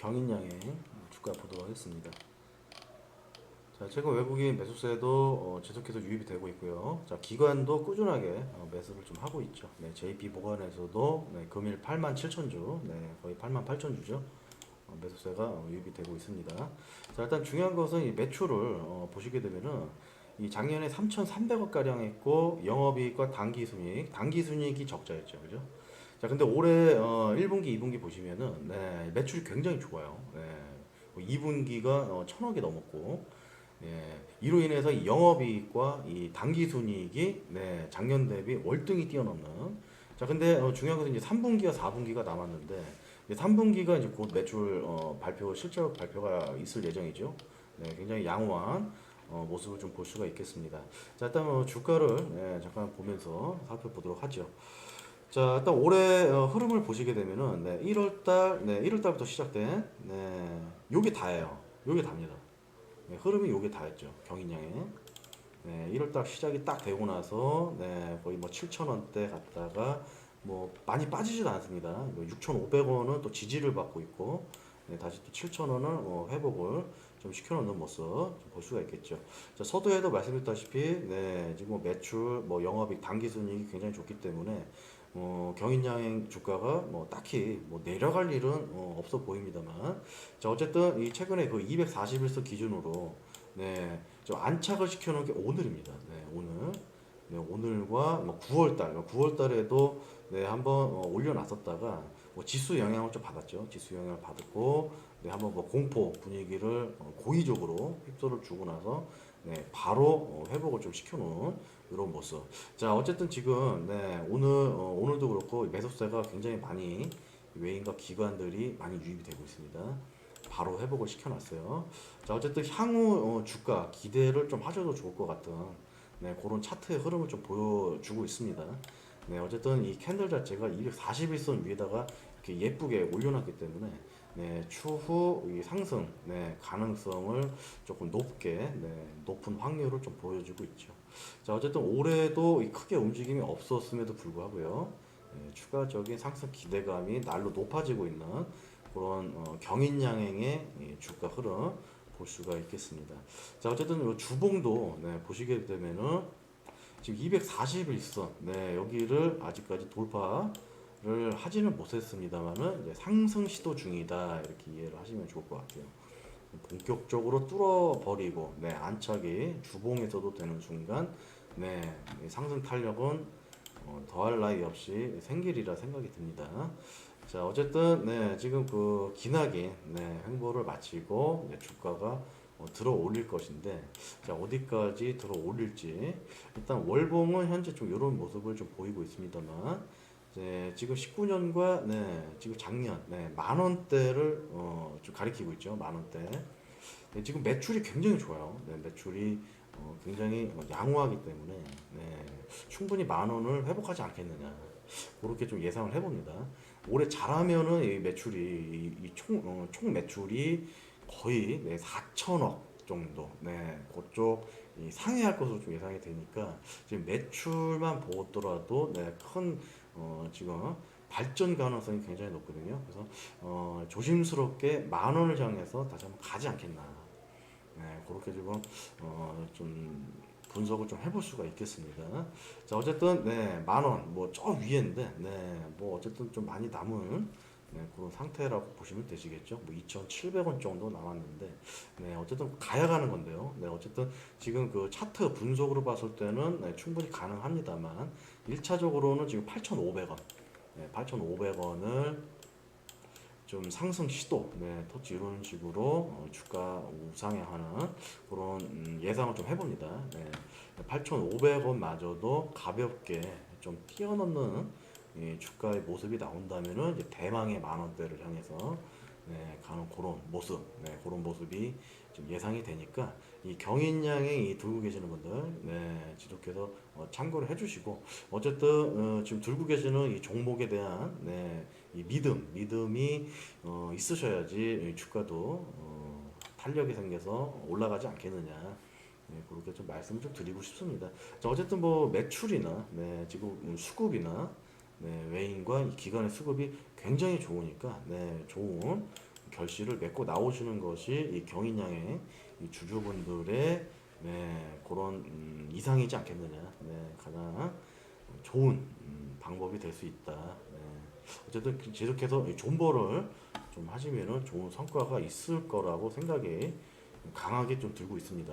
경인양의 주가 보도록 하겠습니다. 자, 최근 외국인 매수세도 어, 계속해서 유입이 되고 있고요. 자, 기관도 꾸준하게 어, 매수를 좀 하고 있죠. 네, JP 보관에서도 네, 금일 8만 7천 주, 네, 거의 8만 8천 주죠. 어, 매수세가 어, 유입이 되고 있습니다. 자, 일단 중요한 것은 이 매출을 어, 보시게 되면은 이 작년에 3,300억 가량 했고 영업이익과 당기순이익, 당기순이익이 적자였죠, 그죠? 자, 근데 올해 어, 1분기, 2분기 보시면은 네, 매출이 굉장히 좋아요. 네, 2분기가 어, 천억이 넘었고, 예, 이로 인해서 이 영업이익과 이 당기순이익이 네, 작년 대비 월등히 뛰어넘는. 자, 근데 어, 중요한 것은 이제 3분기와 4분기가 남았는데, 이제 3분기가 이제 곧 매출 어, 발표 실적 발표가 있을 예정이죠. 네, 굉장히 양호한 어, 모습을 좀 볼 수가 있겠습니다. 자, 일단 어, 주가를 네, 잠깐 보면서 살펴보도록 하죠. 자, 일단 올해 어, 흐름을 보시게 되면은 네, 1월 달, 네, 1월 달부터 시작된 네, 요게 다예요. 요게 답니다. 네, 흐름이 요게 다였죠. 경인양에. 네, 1월 달 시작이 딱 되고 나서 네, 거의 뭐 7천 원대 갔다가 뭐 많이 빠지지도 않습니다. 6,500원은 또 지지를 받고 있고 네, 다시 또 7,000원을 어, 회복을 좀 시켜놓는 모습 좀 볼 수가 있겠죠. 자, 서두에도 말씀드렸다시피 네, 지금 뭐 매출, 뭐 영업이익, 단기순이익이 굉장히 좋기 때문에 어, 경인양행 주가가 뭐 딱히 뭐 내려갈 일은 어, 없어 보입니다만 자 어쨌든 이 최근에 그 241선 기준으로 네, 좀 안착을 시켜놓은 게 오늘입니다. 네, 오늘 네, 오늘과 뭐 9월달, 9월달에도 네, 한번 어, 올려놨었다가 뭐 지수 영향을 좀 받았죠. 지수 영향을 받았고 네, 한번 뭐 공포 분위기를 어, 고의적으로 휩소를 주고 나서 네, 바로 어, 회복을 좀 시켜놓은 이런 모습. 자, 어쨌든 지금 네, 오늘 어, 오늘도 그렇고 매수세가 굉장히 많이 외인과 기관들이 많이 유입이 되고 있습니다. 바로 회복을 시켜놨어요. 자, 어쨌든 향후 어, 주가 기대를 좀 하셔도 좋을 것 같은 네, 그런 차트의 흐름을 좀 보여주고 있습니다. 네, 어쨌든 이 캔들 자체가 241선 위에다가 이렇게 예쁘게 올려놨기 때문에 네, 추후 이 상승 네, 가능성을 조금 높게 네, 높은 확률을 좀 보여주고 있죠. 자, 어쨌든 올해도 이 크게 움직임이 없었음에도 불구하고요. 네, 추가적인 상승 기대감이 날로 높아지고 있는 그런 어, 경인양행의 이 주가 흐름 볼 수가 있겠습니다. 자, 어쨌든 요 주봉도 네, 보시게 되면은 지금 241선 네, 여기를 아직까지 돌파를 하지는 못했습니다만은 이제 상승 시도 중이다 이렇게 이해를 하시면 좋을 것 같아요. 본격적으로 뚫어버리고 네, 안착이 주봉에서도 되는 순간 네, 이 상승 탄력은 어, 더할 나위 없이 생기리라 생각이 듭니다. 자 어쨌든 네, 지금 그 기나긴 네, 행보를 마치고 네, 주가가 어, 들어 올릴 것인데 자 어디까지 들어 올릴지. 일단 월봉은 현재 좀 이런 모습을 좀 보이고 있습니다만 이제 지금 19년과 네, 지금 작년 네, 만 원대를 어, 좀 가리키고 있죠 만 원대. 네, 지금 매출이 굉장히 좋아요. 네, 매출이 어, 굉장히 어, 양호하기 때문에 네, 충분히 만 원을 회복하지 않겠느냐. 그렇게 좀 예상을 해봅니다. 올해 잘하면은 이 매출이 이총 어, 총 매출이 거의 네, 4천억 정도 네 그쪽 이 상회할 것으로 좀 예상이 되니까 지금 매출만 보더라도 네 큰 어, 지금 발전 가능성이 굉장히 높거든요. 그래서 어, 조심스럽게 만 원을 향해서 다시 한번 가지 않겠나. 네, 그렇게 지금 어, 좀 분석을 좀 해볼 수가 있겠습니다. 자, 어쨌든 네, 만 원, 뭐 저 위인데, 네, 뭐 어쨌든 좀 많이 남은 네, 그런 상태라고 보시면 되시겠죠. 뭐 2,700원 정도 남았는데, 네, 어쨌든 가야 가는 건데요. 네, 어쨌든 지금 그 차트 분석으로 봤을 때는 네, 충분히 가능합니다만, 1차적으로는 지금 8,500원, 네, 8,500원을 좀 상승 시도, 네, 터치 이런 식으로 어, 주가 우상향하는 그런 음, 예상을 좀 해봅니다. 네, 8,500원 마저도 가볍게 좀 뛰어넘는 이 주가의 모습이 나온다면은 이제 대망의 만 원대를 향해서 네, 가는 그런 모습, 네, 그런 모습이 좀 예상이 되니까 이 경인양에 이 들고 계시는 분들, 네, 지속해서 어, 참고를 해주시고 어쨌든 어, 지금 들고 계시는 이 종목에 대한 네, 이 믿음, 믿음이 어, 있으셔야지 이 주가도 어, 탄력이 생겨서 올라가지 않겠느냐. 네, 그렇게 좀 말씀을 좀 드리고 싶습니다. 자, 어쨌든 뭐 매출이나 네, 지금 음, 수급이나 네, 외인과 이 기관의 수급이 굉장히 좋으니까 네, 좋은 결실을 맺고 나오시는 것이 이 경인양의 이 주주분들의 네, 그런 음, 이상이지 않겠느냐. 네, 가장 좋은 음, 방법이 될 수 있다. 네. 어쨌든 그 계속해서 이 존버를 좀 하시면은 좋은 성과가 있을 거라고 생각이 강하게 좀 들고 있습니다.